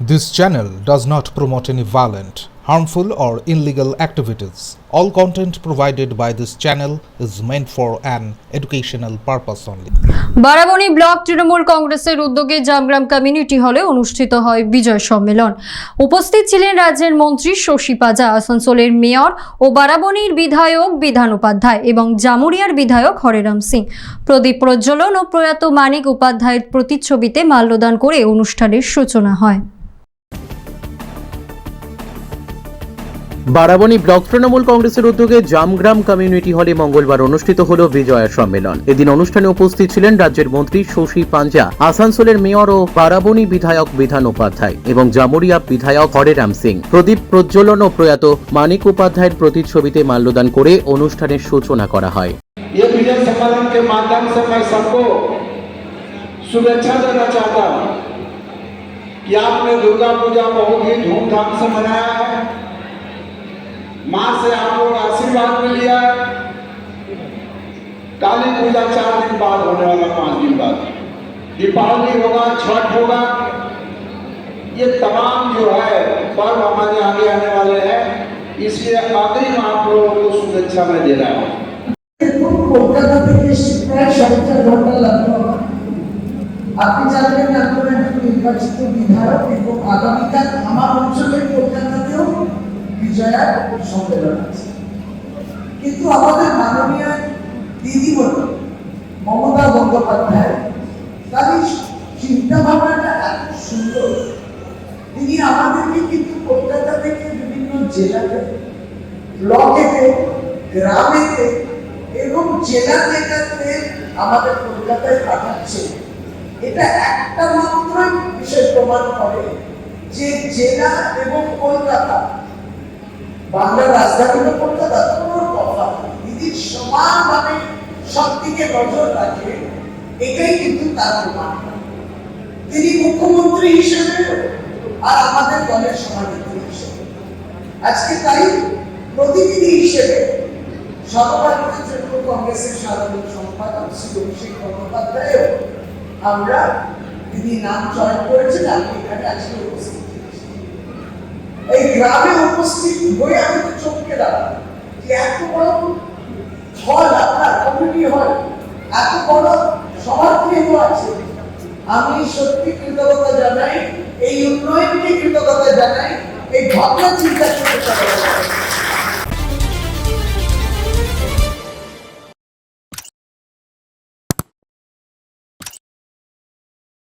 This channel does not promote any violent, harmful, or illegal activities. All content provided by this channel is meant for an educational purpose only. Barabani block Trinamool কংগ্রেসের উদ্যোগে Jamgram community হলে অনুষ্ঠিত হয় বিজয় সম্মেলন উপস্থিত ছিলেন রাজ্যের মন্ত্রী শশী পাজা আসানসোলের মেয়র ও বারাবণীর বিধায়ক বিধান উপাধ্যায় এবং জামুরিয়ার বিধায়ক হরেরাম সিং প্রদীপ প্রজ্বলন ও প্রয়াত মানিক উপাধ্যায়ের প্রতিচ্ছবিতে মাল্যদান করে অনুষ্ঠানের সূচনা হয় বারাবণী ব্লক তৃণমূল কংগ্রেসের উদ্যোগে জামগ্রাম কমিউনিটি হলে মঙ্গলবার অনুষ্ঠিত হল বিজয়া সম্মেলন। এদিন অনুষ্ঠানে উপস্থিত ছিলেন রাজ্যের মন্ত্রী শশী পাঞ্জা, আসানসোলের মেয়র ও বারাবণী বিধায়ক বিধান উপাধ্যায় এবং জামুরিয়া বিধায়ক হরেরাম সিং। প্রদীপ প্রজ্বলন ও প্রয়াত মানিক উপাধ্যায়ের প্রতিচ্ছবিতে মাল্যদান করে অনুষ্ঠানের সূচনা করা হয়। শুভেচ্ছা দেনা চাহতা হ্যাঁ আপনি দুর্গা পূজা বহু ধুমধাম সে মনায়া माँ से आप लोग आशीर्वाद भी लिया है काली पूजा चार दिन बाद होने वाला पांच दिन बाद दीपावली होगा छठ होगा ये तमाम जो है पर्व हमारे आगे आने वाले हैं इसलिए अग्रिम आप लोगों को शुभेच्छा मैं दे रहा हूँ এবং কলকাতা থেকে এসে প্রায় সাতটা ঘন্টা লাগলো আমার আপনি জানবেন আপনার একজন নির্বাচিত বিধায়ক এবং আগামীকাল আমার অঞ্চলের কলকাতাতেও বিজয়া সম্মেলন আছে। কিন্তু আমাদের মাননীয় দিদিমণি মমতা বন্দ্যোপাধ্যায়, তার চিন্তা ভাবনাটা এত সুন্দর। তিনি আমাদেরকে কিন্তু কলকাতা থেকে বিভিন্ন জেলাতে, ব্লকেতে, গ্রামেতে এবং জেলা জেলাতে আমাদের কলকাতায় পাঠাচ্ছে। এটা একটা মাত্রই বিষয় প্রমাণ করে যে জেলা এবং কলকাতা বাংলার রাজধানী তো কলকাতা কোনো কথা। দিদির সমানভাবে সব দিকে নজর রাখে, এটাই কিন্তু তার প্রমাণ তিনি মুখ্যমন্ত্রী হিসেবে আর আমাদের দলের সভানেত্রী হিসেবে আজকে তাই প্রতিনিধি হিসেবে সর্বভারতীয় তৃণমূল কংগ্রেসের সাধারণ সম্পাদক শ্রী অভিষেক বন্দ্যোপাধ্যায়ও আমরা তিনি নাম চয়ন করেছেন, আমি এখানে আজকে উপস্থিত। এই গ্রামে উপস্থিত হয়ে আমি তো চমকে দাঁড়ালাম। যে এত বড় হল আপনার কমিউনিটি হল, এত বড় সভাগৃহ আছে। আমি সত্যি কৃতজ্ঞতা জানাই, এই উন্নয়নকে কৃতজ্ঞতা জানাই, এই ভাবনা চিন্তা করতে